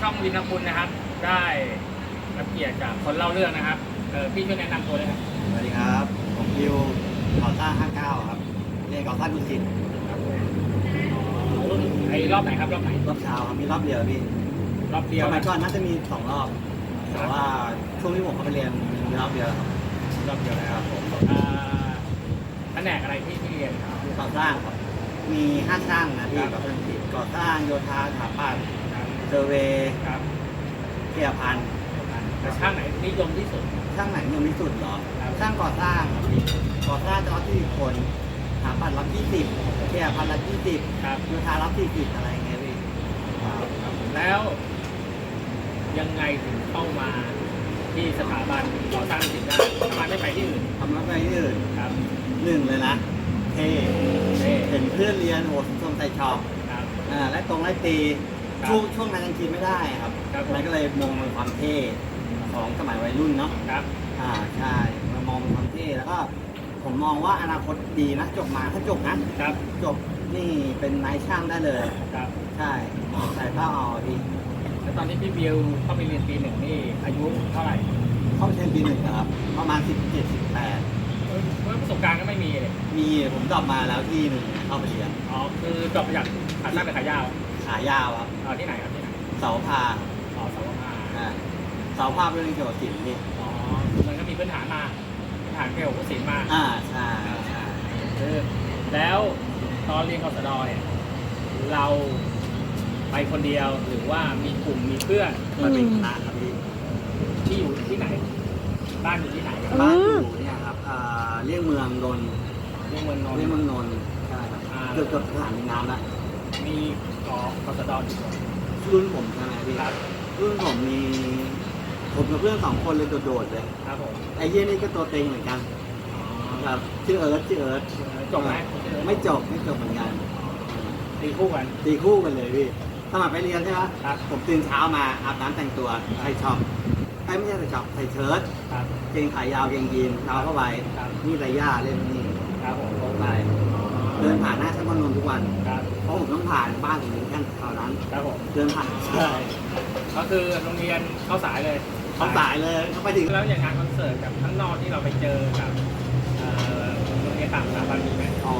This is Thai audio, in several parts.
ช่องวินคุณนะครับ ได้รับเกียรติจากคนเล่าเรื่องนะครับเออพี่ช่วยแนะนำตัวเลยครับสวัสดีครับ ผมยิวก่อสร้าง59 ครับ เรียนก่อสร้างดุสิตรุ่นไอ้รอบไหนครับรอบไหนรอบเช้าครับมีรอบเดียวพี่รอบเดียวสมัยนะก่อนน่าจะมีสองรอบ แต่ว่าช่วงที่ผมเข้าไปเรียนมีรอบเดียวครับรอบเดียวนะครับผมอ่าแผนกอะไรที่ที่เรียนครับก่อสร้างครับ มีห้าช่างนะพี่ครับก่อสร้างดุสิตก่อสร้างโยธาสถาปัตย์ครับ เซอร์เวย์ครับเกียร์พันธุ์แต่ช่างไหนนิยมที่สุด ช่างไหนยังมีสุดเหรอครับช่างก่อสร้างครับพี่ก่อสร้างจะรับที่คนสถาปัตย์รับ20เกียร์พันธุ์รับ20ครับ โยธารับ40อะไรอย่างเงี้ยพี่ครับแล้ว ยังไงถึงเข้ามาที่สถาบันก่อสร้างสิ่งได้ทำไมไม่ไปที่อื่นทำแล้วไปที่อื่นครับหนึ่งเลยนะเท่เท่เห็นเพื่อนเรียนโหชมใส่ชอบครับอ่าและตรงไล่ตี ครับช่วงช่วงนั้นยังคิดไม่ได้ครับครับผม มันก็เลยมองเป็นความเท่ของสมัยวัยรุ่นเนาะ ครับ อ่าใช่มามองเป็นความเท่แล้วก็ผมมองว่าอนาคตดีนะจบมาถ้าจบนะครับ จบนี่เป็นนายช่างได้เลย ครับ ใช่ใส่ผ้าเอาดีแล้วตอนที่พี่บิวเข้าไปเรียนปีหนึ่งนี่อายุเท่าไหร่เข้าเทอมปีหนึ่งนะครับประมาณ17 18เออประสบการณ์ก็ไม่มีเลยมีผมดรอปมาแล้วที่หนึ่งเข้าไปเรียนอ๋อคือจบมาจากขาสั้นหรือขายาว ขายาวครับอ๋อที่ไหนครับที่ไหนเสาพาอ๋อสาวมาอ่าเสาพาเป็นเรื่องเกี่ยวกับศิลป์นี่อ๋อมันก็มีพื้นฐานมาพื้นฐานเกี่ยวกับผู้ศิลป์มาอ่าใช่ใช่คือแล้วตอนเรียนกศดเนี่ยเราไปคนเดียวหรือว่ามีกลุ่มมีเพื่อนมันเป็นคณะครับพี่ที่อยู่ที่ไหน บ้านอยู่ที่ไหนบ้านอยู่เนี่ยครับอ่าเรียกเมืองนนท์เรียกเมืองนนเรียกท์ เมืองนนท์ใช่ครับอ่า เกือบเกือบสถานีน้ำละมี กอกศดกี่คนรุ่นผมใช่ไหมพี่ครับรุ่นผมมี ผมกับเพื่อนสองคนเลยโดดๆเลยครับผมไอ้เยี่ยนี่ก็ตัวเต็งเหมือนกันอ๋อครับชื่อเอิร์ธชื่อเอิร์ธจบไหมไม่จบไม่จบเหมือนกันตีคู่กันตีคู่กันเลยพี่สมัครไปเรียนใช่ไหมครับผมตื่นเช้ามาอาบน้ำแต่งตัวใส่ช็อปไอ้ไม่ใช่ใส่ช็อปใส่เชิ้ตครับเกงขายาวเกงยีนเท้าเข้าไปครับนี่ไรย่าเล่นนี่ครับผมตกไป เดินผ่านหน้าชั้นมนนท์ทุกวัน ครับเพราะผมต้องผ่านบ้านผมเหมือนกันแถวนั้น ครับผมเดินผ่านใช่ก็คือโรงเรียนเข้าสายเลยเขาสายเลยเขาไปถึงแล้วอย่างงานคอนเสิร์ตกับข้างนอกที่เราไปเจอกับเอ่อโรงเรียนต่างสถาบันมีไหมอ๋อ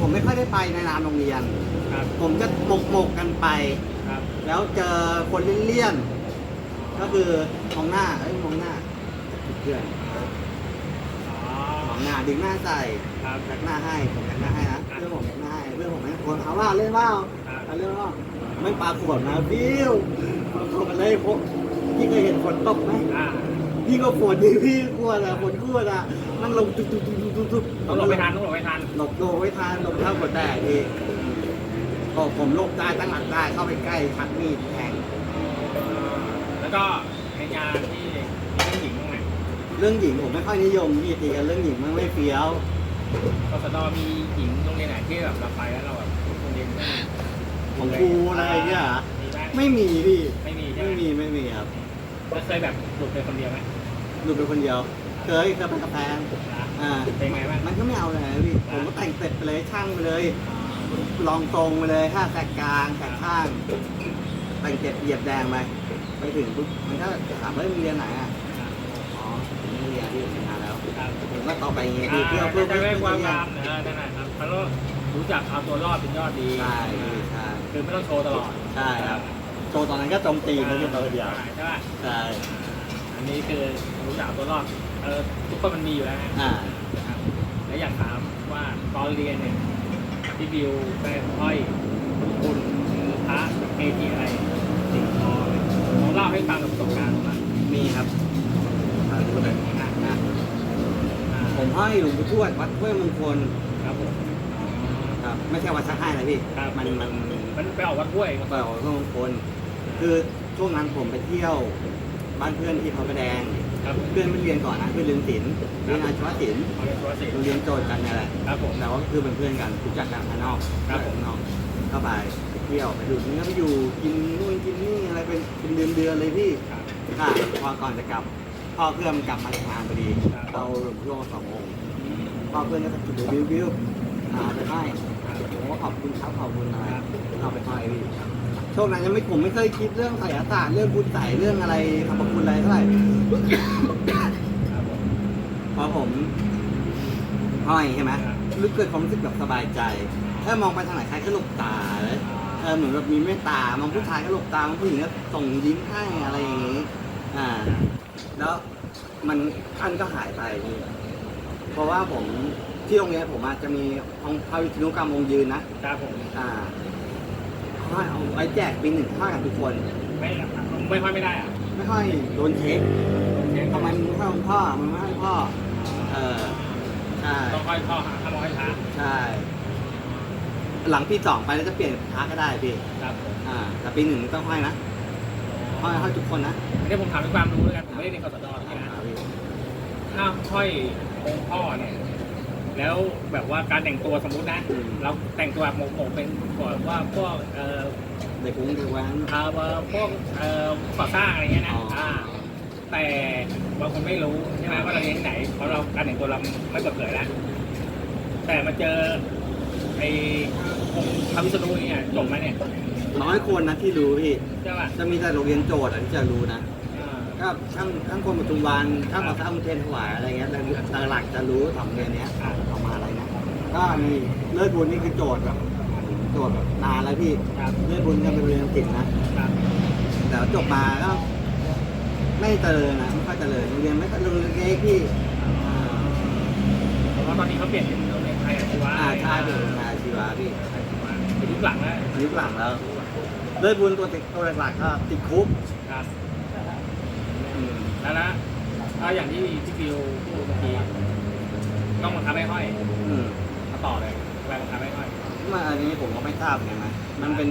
ผมไม่ค่อยได้ไปในนามโรงเรียน ครับผมจะหมกหมกๆกันไป ครับแล้วเจอคนเลี่ยนๆก็คือมองหน้าเอ้ยมองหน้าเพื่อนอ๋อมอง หน้าดึงหน้าใส่ครับแบกหน้าให้ผมแบกหน้าให้นะเพื่อนผมแบกหน้าให้เพื่อนผมให้คนเอาว่าเล่นว่าครับเอาเล่นว่าไม่ปลาขวดมาบิวปลาขวดมาเลยพวกพี่เคยเห็นฝนตกไหมอ่าพี่ก็ฝนดิพี่กลัวอะฝนกลัวอะมันลงตุ๊บตุ๊บตุ๊บตุ๊บตุ๊บต้องหลบไม่ทันต้องหลบไม่ทันหลบโดไว้ทานหลบเท่าหัวแตกพี่ก็ผมหลบได้ตั้งหลักได้เข้าไปใกล้ชักมีดแทงแล้วก็ในงานที่มีผู้หญิงตรงไหน เรื่องหญิงผมไม่ค่อยนิยมพี่ตีกันเรื่องหญิงมันไม่เฟี้ยว กศดมีหญิงโรงเรียนไหนที่แบบเราไปแล้วเราแบบโรงเรียนของครูอะไรเงี้ยเหรอมีไหมไม่มีพี่ไม่มีใช่ไหมไม่มีไม่มีครับแล้วเคยแบบหลุดไปคนเดียวไหมหลุดไปคนเดียว เคยเคยไปกับแฟนนะอ่าเป็นไงบ้างมันก็ไม่เอาเลยนะพี่ผมก็แต่งเสร็จไปเลยช่างไปเลย ลองตรงไปเลยห้าแสกกลางแสกข้างแต่งเจ็บเหยียบแดงไปไปถึงปุ๊บมันก็ถามว่ามึงเรียนไหนอะอ๋อผมไม่เรียนที่ผมทำงานแล้ว ครับผมก็ต่อไปอย่างเงี้ยอ่าพี่เพื่อเพื่อจะเพื่อได้เพื่อความเรียนงามเออนั่นแหละครับเขาก็รู้จักเอาตัวรอดเป็นยอดดีใช่พี่ใช่คือไม่ต้องโชว์ตลอดใช่ครับโชว์ตอนนั้นก็โจมตีไม่ใช่ตัวเดียวใช่ใช่ไหมใช่อันนี้คือรู้จักเอาตัวรอดเออทุกคนมันมีอยู่แล้วนะอ่าครับแล้วอยากถามว่าตอนเรียนเนี่ยพี่บิวแม่ห้อยคุณหรือพระเกจิอะไรสิ่งทออะไรลองเล่าให้ฟังกับประสบการณ์มามีครับอ่าดูเลย อ่าอะอ่าผมให้หลวงปู่ทวดวัดห้วยมงคลครับผมอ๋อครับไม่ใช่วัดชักให้นะพี่ครับมันมันมันไปออกวัดห้วยเปล่าห้วยมงคลคือช่วงนั้นผมไปเที่ยวบ้านเพื่อนที่เขากระแดงครับเพื่อนไม่เรียนก่อนนะเพื่อนเรียนศิลป์เรียนอาชีวศิลป์เอาเรียนตัวสิเราเรียนโจทย์กันนี่แหละครับผมแต่ว่าคือเป็นเพื่อนกันรู้จักกันภายนอกครับผมภายนอกก็ไปไปเที่ยวไปดูเนื้อไปอยู่กินนู่นกินนี่อะไรเป็นเป็นเดือนเดือนๆเลยพี่ครับอ่าพอก่อนจะกลับ พ่อเพื่อนมันกลับมาจากงานพอดีเราหลวงพ่อสององค์พ่อเพื่อนก็จะจุดวิววิวอ่าไปให้ผมก็ขอบคุณครับขอบคุณอะไรเอาไปให้พี่ช่วงนั้นยังไม่ผมไม่เคยคิดเรื่องไสยศาสตร์เรื่องบุญใสเรื่องอะไรทำคุณอะไรเท่าไหร่ครับผมพอผมห้อยใช่ไหมรู้เกิดความรู้สึกแบบสบายใจถ้ามองไปทางไหนใครก็หลบตาเลยเออเหมือนแบบมีเมตตามองผู้ชายก็หลบตามองผู้หญิงก็ส่งยิ้มให้อะไรอย่างงี้ อ่า แล้วมันท่านก็หายไปพี่เพราะว่าผมที่โรงเรียนผมอาจจะมีองค์พระวิษณุกรรมองค์ยืนนะครับผมอ่าห้อยเอาไว้แจกปีหนึ่งห้อยกับทุกคน ไม่ไม่ค่อยไม่ได้อะไม่ห้อยโดนเช็คทำไมมึงไม่ห้อยองค์พ่อมึงไม่ห้อยพ่อ เออใช่ต้องค่อยพ่อหาถ้ามองให้ช้าใช่ หลังปีสองไปแล้วจะเปลี่ยนพระก็ได้พี่ ครับผมอ่าแต่ปีหนึ่งต้องห้อยนะ ห้อยห้อยทุกคนนะอันนี้ผมถามด้วยความรู้แล้วกันผมไม่ได้เรียนกศนที่นะอ่าพี่ถ้าห้อยองค์พ่อเนี่ย แล้วแบบว่าการแต่งตัวสมมุตินะ เราแต่งตัวแบบโหมกๆเป็นแบบว่าพวกเอ่อเด็กวงเด็กแว้นเอ่อพวกเอ่อก่อสร้างอะไรเงี้ยนะอ๋ออ่อ่าแต่บางคนไม่รู้ใช่ไหมว่าเราเรียนที่ไหนเพราะเราการแต่งตัวเราไม่เปิดเผยแล้วแต่มาเจอไอ้องค์พระวิษณุเนี่ยจบไหมเนี่ย น้อยคนนะที่รู้พี่ ใช่ป่ะจะมีแต่โรงเรียนโจทย์อะที่จะรู้นะ อ่าก็ช่างช่างคนปทุมวันช่างก่อสร้างอุเทนถวายอะไรเงี้ยแต่แต่หลักจะรู้สองเรียนเนี้ยอะออกมาอะไรนะก็มีเลิศบุญนี่คือโจทย์แบบโจทย์แบบนานแล้วพี่ครับเลิศบุญจะเป็นโรงเรียนอังกฤษนะ ครับแต่ว่าจบมาก็ไม่เจริญนะไม่ค่อยเจริญโรงเรียนไม่ค่อยโรงเรียนเล็กๆพี่อ่าเพราะว่าตอนนี้เขาเปลี่ยนเป็นโรงเรียนไทยอาชีวะอ่าใช่เป็นโรงเรียนอาชีวะพี่ไทยอาชีวะเป็นยุคหลังแล้วยุคหลังแล้ว เลิศบุญตัวติดตัวหลักๆก็ติดคุกครับอืมแล้วนะถ้าอย่างที่พี่ฟิวพูดเมื่อกี้ต้องบังคับให้ห้อยอืมมาต่อเลยแรงบังคับให้ห้อย มาอันนี้ผมก็ไม่ทราบไงนะมันเป็น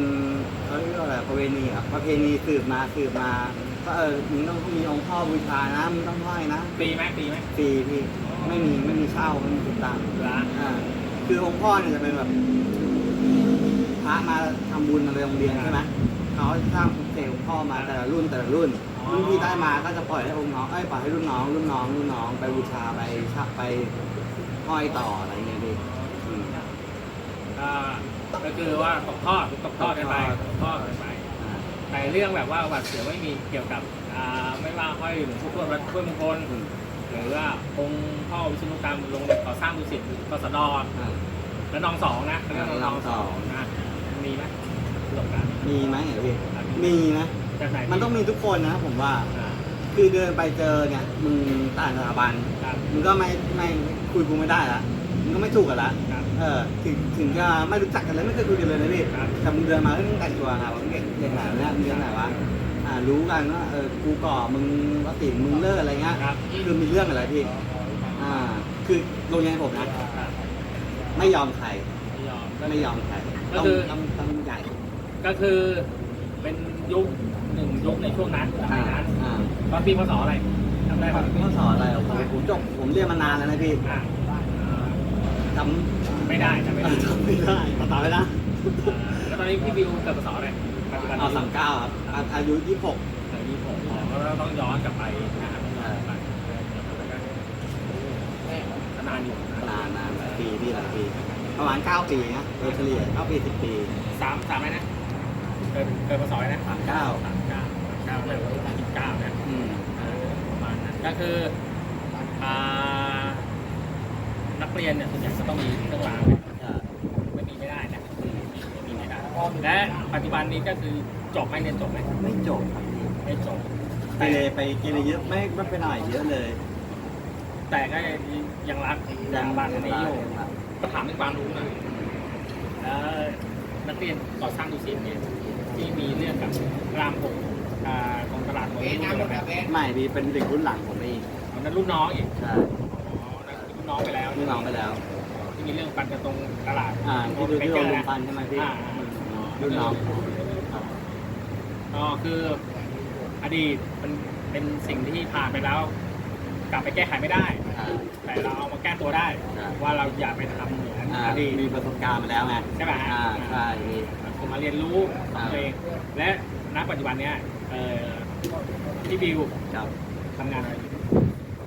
เขาเรียกว่าอะไรประเพณีอะประเพณีสืบมาสืบมาก็เออมึงต้องมีองค์พ่อบูชานะมึงต้องห้อยนะปีไหมปีไหมฟรีพี่ไม่มีไม่มีเช่าไม่มีติดตังค์ร้านอ่าคือองค์พ่อเนี่ยจะเป็นแบบพ ระมาทำบุญอะไรโรงเรียนใช่ไหมเขาสร้างเสกองค์พ่อมาแต่ละรุ่นแต่ละรุ่นรุ่นที่ได้มาก็จะปล่อยให้องค์น้องเอ้ยปล่อยให้รุ่นน้องรุ่นน้องรุ่นน้องไปบูชาไปชักไปห้อยต่ออะไรเงี้ยพี่อืมอ่าก็คือว่าตกทอดตกทอดกันไปตกทอดกันไป อ่าแต่เรื่องแบบว่าหวัดเสียวไม่มีเกี่ยวกับอ่าไม่ว่าห้อยหลวงพ่อทวดวัดถ้วยมงคลอืมหรือว่าองค์พ่อวิษณุกรรมลงเด็กก่อสร้างดุสิตกสดอ่าและน้องสองนะแล้วก็น้องสองนะมีไหมประสบการณ์ มีไหมเหรอพี่มีนะ จากไหนมันต้องมีทุกคนนะผมว่า อ่าคือเดินไปเจอเนี่ยมึงต่างสถาบัน ครับมึงก็ไม่ไม่คุยกูไม่ได้ละมึงก็ไม่ถูกกันละ ครับ เออถึงถึงจะไม่รู้จักกันเลยไม่เคยคุยกันเลยนะพี่ครับ แต่มึงเดินมาเรื่องแต่งตัวนะว่ามึงเก่งเก่งไหนวะเนี่ยมึงเก่งไหนวะอ่ารู้กันว่าเออกูก่อมึงวัติมึงเลิกอะไรเงี้ยครับคือมีเรื่องอะไรพี่อ่า คือโรงเรียนผมนะครับไม่ยอมใครไม่ยอม ไม่ยอมใครก็ต้องคือ ต้องต้องใหญ่ ก็คือเป็นยุคหนึ่งยุคในช่วงนั้นสมัอ่ายนั้นอ่าตอนปีพศอะไรจำได้ป่ะเขาสอนอะไรโอ้โหผมจบผมเรียนมานานแล้วนะพี่อ่าจำไม่ได้จำไม่ได้จำไม่ได้ต่อต่อไปนะแล้วตอนนี้พี่บิวเกิดพศอะไรปัจจุบันเอาสามเก้าครับอาอายุยี่สิบหกเกิดยี่สิบหกอ๋อก็ต้องย้อนกลับไปนะครับย้อนกลับไปนานอยู่นานนานหลายปีพี่หลายปี ประมาณเก้าปีนะโดยเฉลี่ยเก้าปีสิบปี สามสามอะไรนะเกิดเกิดพศอะไรนะสามเก้าสามเก้าสามเก้าเลยวันที่เก้านะอืมเออประมาณนั้นก็คืออ่านักเรียนเนี่ยส่วนใหญ่ก็ต้องมีเครื่องรางเนี่ยอ่าไม่มีไม่ได้นะไม่มีไม่ได้และปัจจุบันนี้ก็คือจบไหมเรียนจบไหมไม่จบครับพี่ไม่จบไปเลยไปกินเยอะไม่ไม่ไปหน่อยเยอะเลยแต่ก็ยังรักยังรักอันนี้อยู่ครับก็ถามในความรู้หน่อยแล้วนักเรียนก่อสร้างดุสิตเนี่ย ที่มีเรื่องกับรามผมอ่าของตลาดหัวรุ่นเดียวกันไม่พี่เป็นเด็กรุ่นหลังผมเองตอนนั้นรุ่นน้องอีกใช่อ๋อนั่นรุ่นน้องไปแล้วรุ่นน้องไปแล้ว ที่มีเรื่องปันกันตรงตลาดอ่าที่ดูที่เจโรงอเรียนะนฟันใช่ไหมพี่อ่ารุ่นน้องครับก็คืออดีตมันเป็นสิ่งที่ผ่านไปแล้ว กลับไปแก้ไขไม่ได้ อ่า แต่เราเอามาแก้ตัวได้ใช่ว่าเราอย่าไปทำเหมือนอ่าอดีตมีประสบการณ์มาแล้วไงใช่ไหมฮะอ่าใช่พี่ผมมาเรียนรู้ของตัวเองและณปัจจุบันเนี้ยเอ่อพี่บิวครับทำงานอะไรอยู่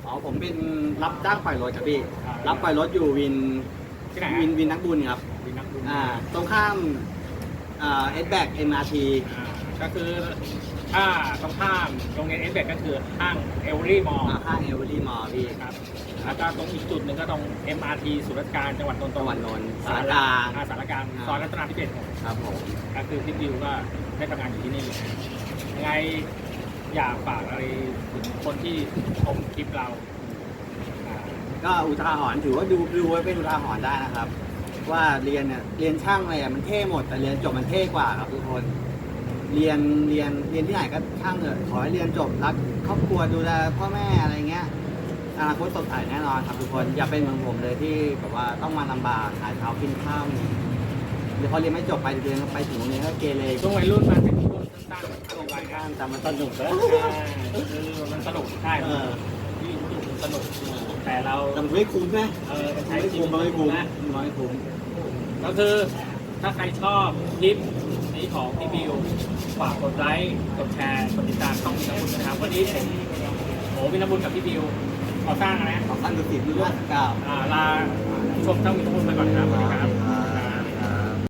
อ๋อผมเป็นรับจ้างปล่อยรถครับพี่ อ่ารับปล่อยรถอยู่วินที่ไหนวินวินนักบุญครับวินนักบุญอ่า ตรงข้าม อ่าเอสแบกเอ็มอาร์ที อ่าก็คือ ถ้าตรงข้ามโรงเรียนเอฟเบก็คือห้างเอลลี่มอลมาข้างเอเวอรี่มอลพี่ครับแล้วก็ตรงอีกจุดหนึ่งก็ตรง MRT ศูนย์ราชการจังหวัดนนท์จังหวัดนนท์สารกลางอ่สารกลางซอยรัตนาธิเบศหกครับผมก็คือพี่บิวก็ได้ทำงานอยู่ที่นี่ยังไงอยากฝากอะไรถึงคนที่ชมคลิปเราอ่าก็อุทาหรณ์ถือว่าดูดูไว้เป็นอุทาหรณ์ได้นะครับ ว่าเรียนเนี่ยเรียนช่างอะไรอะมันเท่หมดแต่เรียนจบมันเท่กว่าครับทุกคน เรียนเรียนเรียนที่ไหนก็ช่างเถอะขอให้เรียนจบรักครอบครัวดูแลพ่อแม่อะไรเงี้ยอนาคตสดใสแน่นอนครับทุกคนอย่าเป็นเหมือนผมเลยที่แบบว่าต้องมาลำบากหาเช้ากินข้าวนี่เดี๋ยวพอเรียนไม่จบไปเรียนไปถึงโรงเรียนก็เกเรช่วงวัยรุ่นมันเป็นช่วงสั้นๆช่วงวัยกลางแต่มันสนุกนะคือมันสนุกใช่เออที่สนุกสนุกแต่เราแต่มันไม่คุ้มนะเออจะมันใช้ไม่ชีคุ้วิมตมันไม่คุ้มนะมันไม่คุ้มก็คือถ้าใครชอบคลิปนี้ของพี่บิว ฝากกดไลค์กดแชร์กดติดตามช่องวินาบุญนะครับ วันนี้ผมโหวินาบุญกับพี่บิวขอสร้างอะไรนะขอสั้นดูสิบดูห้าสิบเก้า อ่าลาชมช่องวินาบุญไปก่อนนะครับสวัสดีครับ